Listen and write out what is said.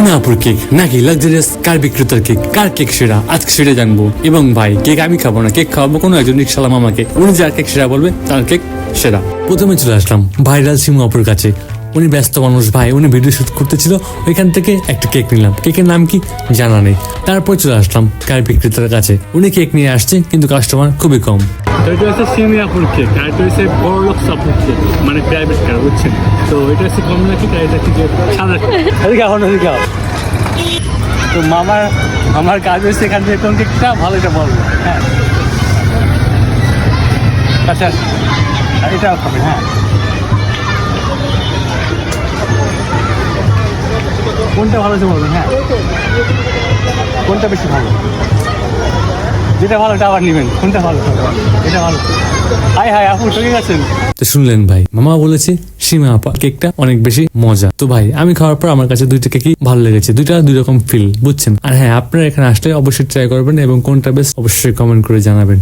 সীমাপুর cake, নাকি luxurious কার বিক্রেতার cake? কার cake সেরা? আজকে সেটা জানব। এবং ভাই, কেক আমি খাব না, কেক খাওয়াবো কোনো একজন রিক্সালাম আমাকে উনি যার কেক সেরা বলবে, তার কেক সেরা। প্রথমে চলে আসলাম ভাইরাল সিমুয়াপুর কাছে। উনি ব্যস্ত মানুষ ভাই, উনি ভিডিও শুট করতেছিল, ওইখান থেকে একটা কেক নিলাম। কেকের নাম কি? জানা নেই। তারপর চলে আসলাম কার বিক্রেতার কাছে। উনি কেক নিয়ে আসছে, কিন্তু কাস্টমার খুবই কম। তো এটা হচ্ছে সিমিয়াপুর কেক, আর এটা হচ্ছে বড় লোক সাপোর্ট কেক মানে প্রাইভেট কার বুঝছেন? তো এটা হচ্ছে কমলা কেক, আর এটা হচ্ছে সাদা এদিকে এখন এদিকে। তো মামার আমার কাজ হচ্ছে এখান থেকে কোন কেকটা? ভালো এটা বলব হ্যাঁ। আচ্ছা আর এটাও খাবে হ্যাঁ। কোনটা ভালো হচ্ছে বলবেন হ্যাঁ। কোনটা বেশি ভালো? যেটা ভালো ওটা নেবেন, কোনটা ভালো? এটা ভালো। সঙ্গে গেছেন তো শুনলেন ভাই, মামা বলেছে সীমা আপা কেকটা অনেক বেশি মজা। তো ভাই, আমি খাওয়ার পর আমার কাছে দুইটা কেকই ভালো লেগেছে, দুইটা দুই রকম ফিল বুঝছেন? আর হ্যাঁ আপনারা এখানে আসলে অবশ্যই ট্রাই করবেন এবং কোনটা বেশ অবশ্যই কমেন্ট করে জানাবেন।